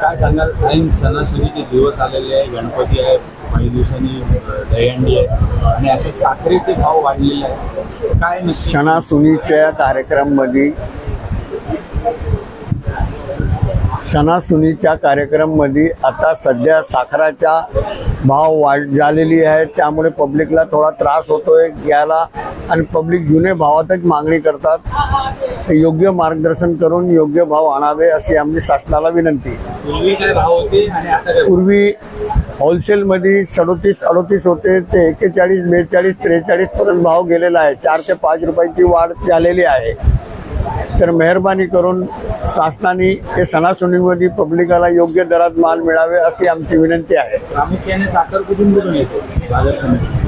काय सांगाल? ऐन सणासुदीचे दिवस आलेले आहे गणपती आहे काही दिवसांनी दहीहंडी आहे आणि असे साखरेचे भाव वाढलेले आहेत. काय सणासुदीच्या कार्यक्रममध्ये सणासुनीच्या कार्यक्रममध्ये आता सध्या साखराचा भाव वाढ झालेली आहे. त्यामुळे पब्लिकला थोडा त्रास होतोय घ्यायला आणि पब्लिक जुने भावातच मागणी करतात. योग्य मार्गदर्शन करून योग्य भाव आणावे अशी आमची शासनाला विनंती. पूर्वी होलसेलमध्ये सदोतीस अडोतीस होते. ते एक्केचाळीस बेचाळीस त्रेचाळीस पर्यंत भाव गेलेला आहे. चार ते पाच रुपयाची वाढ झालेली आहे. तर मेहरबानी करून शासनाने ते सणासुदीमध्ये पब्लिकाला योग्य दरात माल मिळावे अशी आमची विनंती आहे.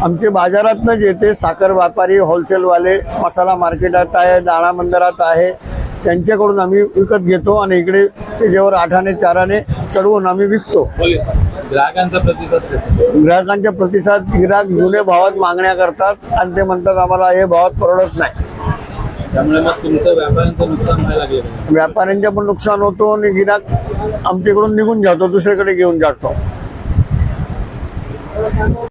आमचे बाजारातनं येते साखर व्यापारी होलसेलवाले मसाला मार्केटात आहे दाणा मंदिरात आहे त्यांच्याकडून आम्ही विकत घेतो आणि इकडे त्याच्यावर आठाने चाराने चढवून आम्ही विकतो. ग्राहकांचा प्रतिसाद कसा? ग्राहकांच्या प्रतिसाद गिराक जुने भावात मागण्या करतात आणि ते म्हणतात आम्हाला हे भावात परवडत नाही. त्यामुळे मग तुमचं व्यापाऱ्यांचं नुकसान व्हायला लागलं व्यापाऱ्यांच्या पण नुकसान होतो आणि गिराक आमच्याकडून निघून जातो दुसरीकडे घेऊन जातो.